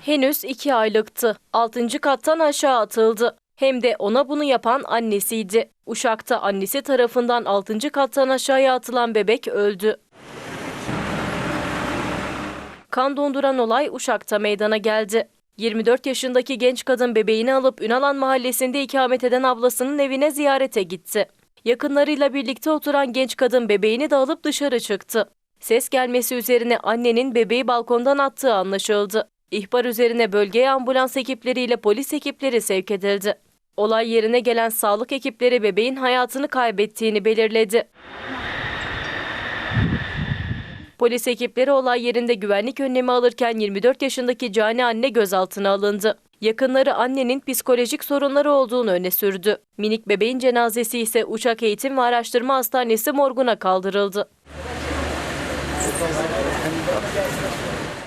Henüz 2 aylıktı. 6. kattan aşağı atıldı. Hem de ona bunu yapan annesiydi. Uşak'ta annesi tarafından 6. kattan aşağıya atılan bebek öldü. Kan donduran olay Uşak'ta meydana geldi. 24 yaşındaki genç kadın bebeğini alıp Ünalan mahallesinde ikamet eden ablasının evine ziyarete gitti. Yakınlarıyla birlikte oturan genç kadın bebeğini de alıp dışarı çıktı. Ses gelmesi üzerine annenin bebeği balkondan attığı anlaşıldı. İhbar üzerine bölgeye ambulans ekipleriyle polis ekipleri sevk edildi. Olay yerine gelen sağlık ekipleri bebeğin hayatını kaybettiğini belirledi. Polis ekipleri olay yerinde güvenlik önlemi alırken 24 yaşındaki cani anne gözaltına alındı. Yakınları annenin psikolojik sorunları olduğunu öne sürdü. Minik bebeğin cenazesi ise Uçak Eğitim ve Araştırma Hastanesi morguna kaldırıldı. Thank you.